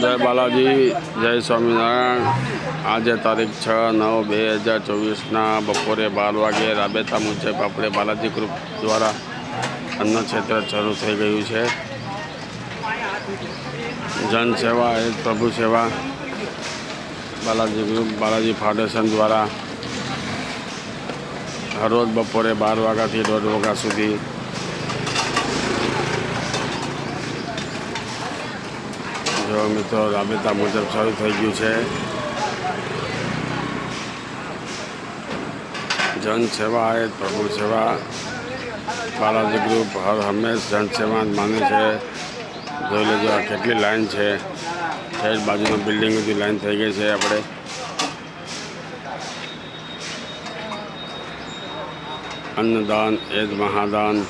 જય બાલાજી, જય સ્વામિનારાયણ. આજે તારીખ છ નવ બે હજાર ચોવીસના બપોરે બાર વાગે રાબેતા મુજબ આપણે બાલાજી ગ્રુપ દ્વારા અન્ન ક્ષેત્ર શરૂ થઈ ગયું છે. જન સેવા એ પ્રભુ સેવા. બાલાજી ગ્રુપ, બાલાજી ફાઉન્ડેશન દ્વારા હરરોજ બપોરે બાર વાગ્યાથી દોઢ વાગ્યા સુધી જો મિત્રો રાબેતા મુજબ શરૂ થઈ ગયું છે. જન સેવા એ પ્રભુ સેવા. બાલાજી ગ્રુપ હર હંમેશ જન સેવા માને છે. જોઈ લેજો આ કેટલી લાઈન છે. ઠેઠ બાજુના બિલ્ડિંગ સુધી લાઈન થઈ ગઈ છે આપણે. અન્નદાન એ જ મહાદાન.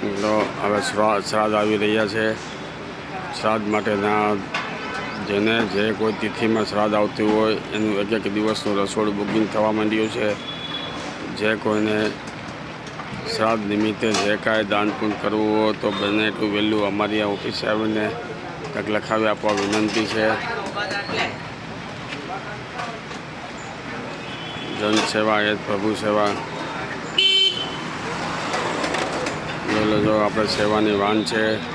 તો હવે શ્રા- શ્રાદ્ધ આવી રહ્યા છે. શ્રાદ્ધ માટે ત્યાં જેને જે કોઈ તિથિમાં શ્રાદ્ધ આવતું હોય, એનું એક એક દિવસનું રસોડું બુકિંગ થવા માંડ્યું છે. જે કોઈને શ્રાદ્ધ નિમિત્તે જે કાંઈ દાન પુણ્ય કરવું હોય, તો બને એટલું વહેલું અમારી આ ઓફિસે આવીને કંઈક લખાવી આપવા વિનંતી છે. જન સેવા એ પ્રભુ સેવા. જો આપણે સેવાની વાન છે.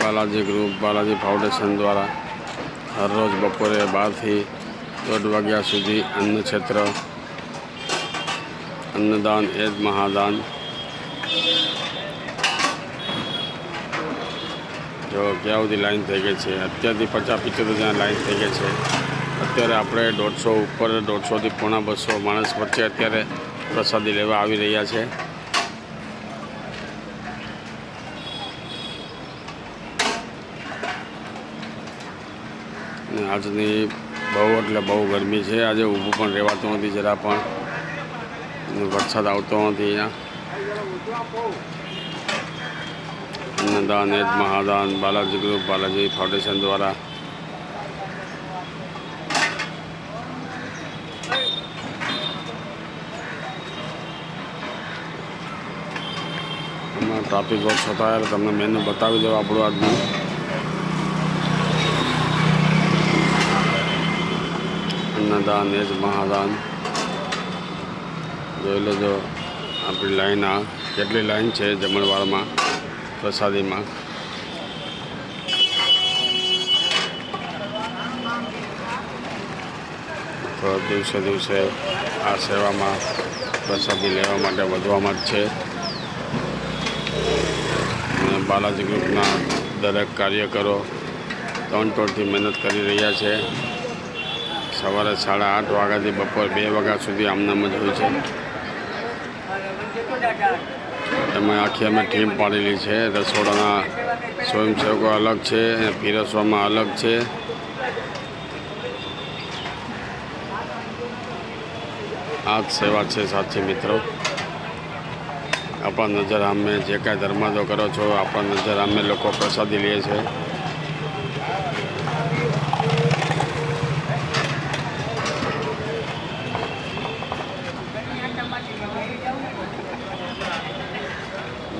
બાલાજી ગ્રુપ, બાલાજી ફાઉન્ડેશન દ્વારા હરરોજ બપોરે બારથી દોઢ વાગ્યા સુધી અન્ન ક્ષેત્ર અન્નદાન એ જ મહાદાન. જો ક્યાં સુધી લાઈન થઈ ગઈ છે? અત્યારથી પચાસ પિત્તોતેર જણા લાઈન થઈ ગઈ છે. અત્યારે આપણે દોઢસો ઉપર, દોઢસોથી પોણા બસો માણસ વચ્ચે અત્યારે પ્રસાદી લેવા આવી રહ્યા છે. ને આજની બહુ એટલે બહુ ગરમી છે. આજે ઊભું પણ રહેવાતું નથી જરા પણ. વરસાદ આવતો નથી અહીંયા. અન્નદાન એજ મહાદાન, બાલાજી ગ્રુપ, બાલાજી ફાઉન્ડેશન દ્વારા. ટ્રાફિક વર્ક એટલે તમને મેનુ બતાવી દઉં આપણું આજનું. અન્નદાન એ જ મહાદાન. જોઈ લેજો, આપણી લાઈન આ કેટલી લાઈન છે જમણવારમાં પ્રસાદીમાં તો દિવસે દિવસે આ સેવામાં પ્રસાદી લેવા માટે વધવામાં જ છે. અને બાલાજી ગ્રુપના દરેક કાર્યકરો ટોળથી મહેનત કરી રહ્યા છે. સવારે સાડા આઠ વાગ્યાથી બપોર બે વાગ્યા સુધી આમનામ જ હોય છે. એમાં આખી અમે ટીમ પાડેલી છે. રસોડાના સ્વયંસેવકો અલગ છે અને પીરસવામાં અલગ છે. આ જ સેવા છે સાચી મિત્રો. આપણા નજર અમે જે કાંઈ ધર્માદો કરો છો, આપણા નજર અમે લોકો પ્રસાદી લઈએ છે.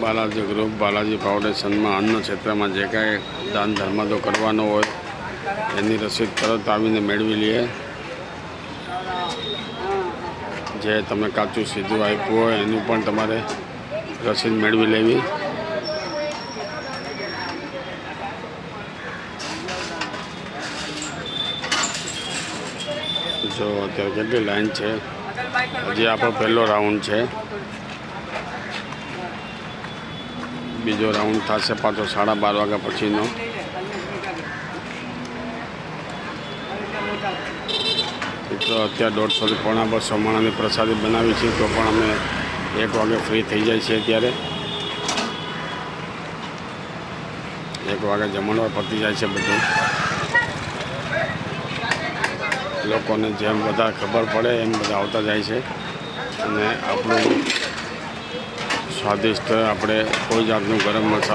બાલાજી ગ્રુપ બાલાજી ફાઉન્ડેશનમાં અન્ન ક્ષેત્રમાં જે કાંઈ દાન ધર્માદો કરવાનો હોય, એની રસીદ તરત આવીને મેળવી લઈએ. જે તમે કાચું સીધું આપ્યું હોય, એનું પણ તમારે રસીદ મેળવી લેવી. જો અત્યારે કેટલી લાઈન છે? હજી આપણો પહેલો રાઉન્ડ છે. બીજો રાઉન્ડ થશે પાછો સાડા બાર વાગ્યા પછીનો. તો અત્યારે દોઢસોથી પોણા બસો માણાની પ્રસાદી બનાવી છે, તો પણ અમે એક વાગે ફ્રી થઈ જાય છે ત્યારે એક વાગે જમણવાર પતી જાય છે બધું. લોકોને જેમ બધા ખબર પડે, એમ બધા આવતા જાય છે. અને આપણું સ્વાદિષ્ટ આપણે કોઈ જાતનું ગરમ મસાલો